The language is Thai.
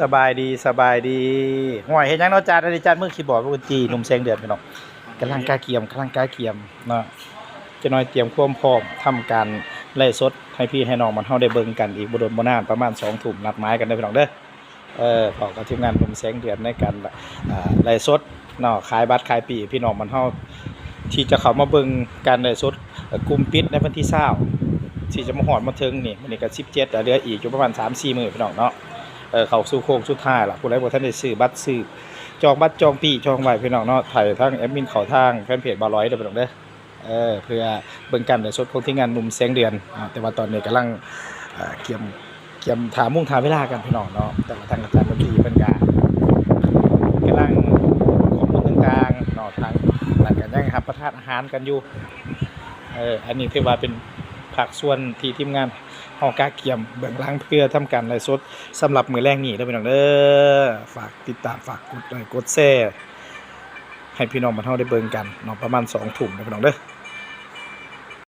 สบายดีสบายดีห่วยเห็นยังเนาะจานอาจารย์มือคีย์บอร์ดพวกจีหนุ่มแสงเดือนพี่น้องกำลังกาเกียมกำลังกาเกียมเนาะจะน้อยเตรียมความพร้อมทำการไล่สดให้พี่ให้น้องมันเฮาได้เบิ่งกันอีกบ่โดนบ่นานประมาณ2ทุ่มนัดหมายกันเด้อพี่น้องเด้อเออขอกับทีมงานหนุ่มแสงเดือนในการไล่สดเนาะขายบัตรขายปีพี่น้องมันเฮาที่จะเข้ามาเบิ่งการไล่สดกลุ่มปิดในวันที่20ที่จะมาฮอดมาถึงนี่มื้อนี้ก็17แล้วเหลืออีกอยู่ประมาณ3-4มื้อพี่น้องเนาะ เออเขาสู่โค้งสุดท้ายล่ะผู้ใดบ่ทันได้ซื้อบัตรซื้อจองบัตรจองปีจองไว้พี่น้องเนาะถ่ายทางแอดมินเขาทางแฟนเพจบ่ร้อยเด้อพี่น้องเด้อเออเพื่อเบิ่งกันในสดของที่งานหนุ่มแสงเดือน แต่ว่าตอนนี้กำลังเกี่ยมเกี่ยมถามมุ่งถามเวลากันพี่น้องเนาะแต่ว่าทางอาจารย์ดนตรีเพิ่นก็กำลังข้อมูลต่างๆเนาะทางหลังกันยังรับประทานอาหารกันอยู่เอออันนี้ถือว่าเป็นภาคส่วนที่ทีมงาน เฮากาเกียมเบื้องล่างเพื่อทำการไลฟ์สดสำหรับมือแรกนี่เด้อพี่น้องเด้อฝากติดตามฝากกดไลค์กดแชร์ให้พี่น้องมาเทาได้เบิ่งกันเนาะประมาณ2ทุ่มเด้อพี่น้องเด้อ